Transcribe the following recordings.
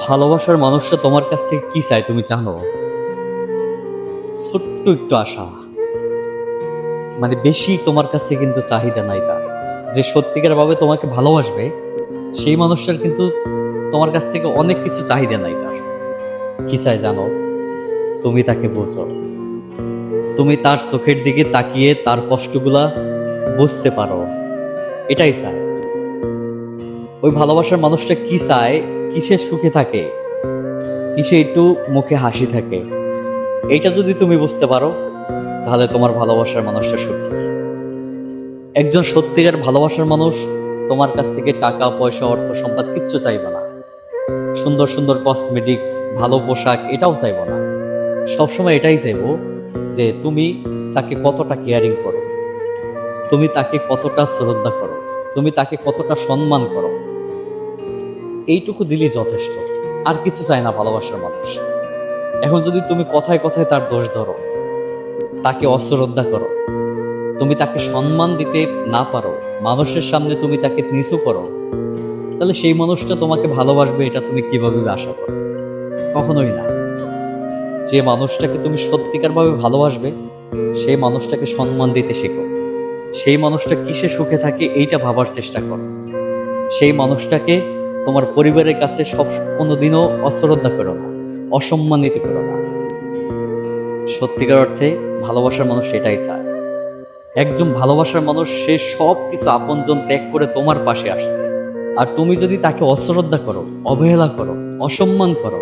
ভালোবাসার মানুষটা তোমার কাছ থেকে কি চায় তুমি জানো? ছোট্ট একটু আশা। মানে বেশি তোমার কাছে কিন্তু চাহিদা নাই তার। যে সত্যিকার ভাবে তোমাকে ভালোবাসবে, সেই মানুষটার কিন্তু তোমার কাছ থেকে অনেক কিছু চাহিদা নাই তার। কি চায় জানো? তুমি তাকে বোঝো। তুমি তার চোখের দিকে তাকিয়ে তার কষ্টগুলা বুঝতে পারো। এটাই চায়। ওই ভালোবাসার মানুষটা কি চায়? কিসে সুখে থাকে? কিসে একটু মুখে হাসি থাকে? এটা যদি তুমি বুঝতে পারো, তাহলে তোমার ভালোবাসার মানুষটা সুখী। একজন সত্যিকার ভালোবাসার মানুষ তোমার কাছ থেকে টাকা, পয়সা, অর্থ, সম্পদ কিচ্ছু চাইবে না। সুন্দর সুন্দর কসমেটিক্স ভালো পোশাক, এটাও চাইব না। সবসময় এটাই চাইব যে তুমি তাকে কতটা কেয়ারিং করো। তুমি তাকে কতটা শ্রদ্ধা করো। তুমি তাকে কতটা সম্মান করো। এইটুকু দিলেই যথেষ্ট। আর কিছু চায় না ভালোবাসার মানুষ। এখন যদি তুমি কথায় কথায় তার দোষ ধরো, তাকে অশ্রদ্ধা করো, তুমি তাকে সম্মান দিতে না পারো, মানুষের সামনে তুমি তাকে নিচু করো, তাহলে সেই মানুষটা তোমাকে ভালোবাসবে, এটা তুমি কীভাবে আশা করো? কখনোই না। যে মানুষটাকে তুমি সত্যিকারভাবে ভালোবাসবে, সেই মানুষটাকে সম্মান দিতে শেখো। সেই মানুষটা কিসে সুখে থাকে, এইটা ভাবার চেষ্টা করো। সেই মানুষটাকে তোমার পরিবারের কাছে সব কোনোদিনও অশ্রদ্ধা করো না অসম্মানিত করো না। সত্যিকার অর্থে ভালোবাসার মানুষ এটাই চায়। একজন ভালোবাসার মানুষ, সে সব কিছু আপনজন ত্যাগ করে তোমার পাশে আসছে। আর তুমি যদি তাকে অশ্রদ্ধা করো, অবহেলা করো, অসম্মান করো,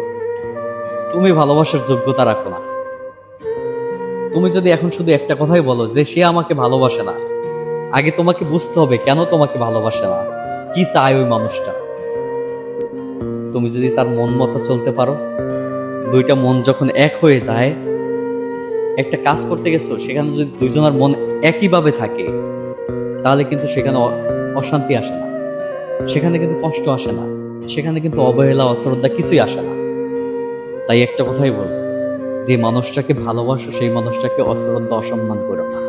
তুমি ভালোবাসার যোগ্যতা রাখো না। তুমি যদি এখন শুধু একটা কথাই বলো যে সে আমাকে ভালোবাসে না, আগে তোমাকে বুঝতে হবে কেন তোমাকে ভালোবাসে না, কি চায় ওই মানুষটা? তুমি যদি তার মন মতো চলতে পারো, দুইটা মন যখন এক হয়ে যায়, একটা কাজ করতে গেছো, সেখানে যদি দুইজনের মন একইভাবে থাকে, তাহলে কিন্তু সেখানে অশান্তি আসে না। সেখানে কিন্তু কষ্ট আসে না। সেখানে কিন্তু অবহেলা, অশ্রদ্ধা কিছুই আসে না। তাই একটা কথাই বল যে মানুষটাকে ভালোবাসো, সেই মানুষটাকে অশ্রদ্ধা, অসম্মান করো না।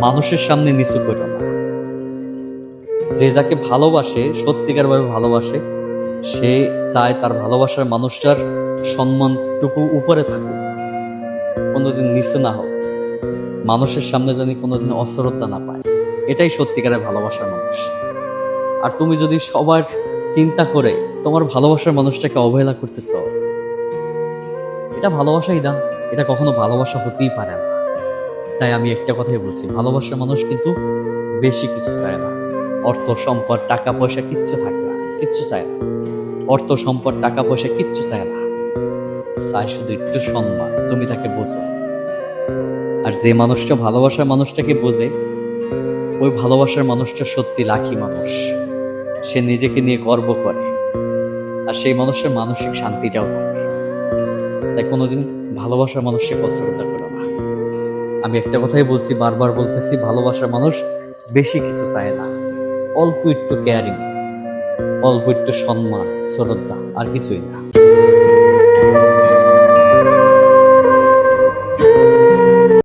মানুষের সামনে নিচু করো না। যে যাকে ভালোবাসে, সত্যিকারভাবে ভালোবাসে সে চায় তার ভালোবাসার মানুষটার সম্মানটুকু উপরে থাকুক। কোনোদিন নিচে না হোক। মানুষের সামনে যেন কোনোদিন অশ্রদ্ধা না পায়। এটাই সত্যিকারের ভালোবাসার মানুষ। আর তুমি যদি সবার চিন্তা করে তোমার ভালোবাসার মানুষটাকে অবহেলা করতেছ, এটা ভালোবাসাই না। এটা কখনো ভালোবাসা হতেই পারে না। তাই আমি একটা কথাই বলছি, ভালোবাসার মানুষ কিন্তু বেশি কিছু চায় না। অর্থ, সম্পদ, টাকা, পয়সা কিচ্ছু থাকে না। কিচ্ছু চায় না। অর্থ, সম্পদ টাকা পয়সা কিচ্ছু চায় না। চায় শুধু একটু সম্মান, তুমি তাকে বোঝো। আর যে মানুষটা ভালোবাসার মানুষটাকে বোঝে, ওই ভালোবাসার মানুষটা সত্যি লাখি মানুষ। সে নিজেকে নিয়ে গর্ব করে। আর সেই মানুষের মানসিক শান্তিটাও থাকে। তাই কোনোদিন ভালোবাসার মানুষকে অশ্রদ্ধা করো না। আমি একটা কথাই বলছি, বারবার বলতেছি, ভালোবাসার মানুষ বেশি কিছু চায় না। অল্প একটু কেয়ারিং অল্প একটু সম্মান শ্রদ্ধা আর কিছুই না।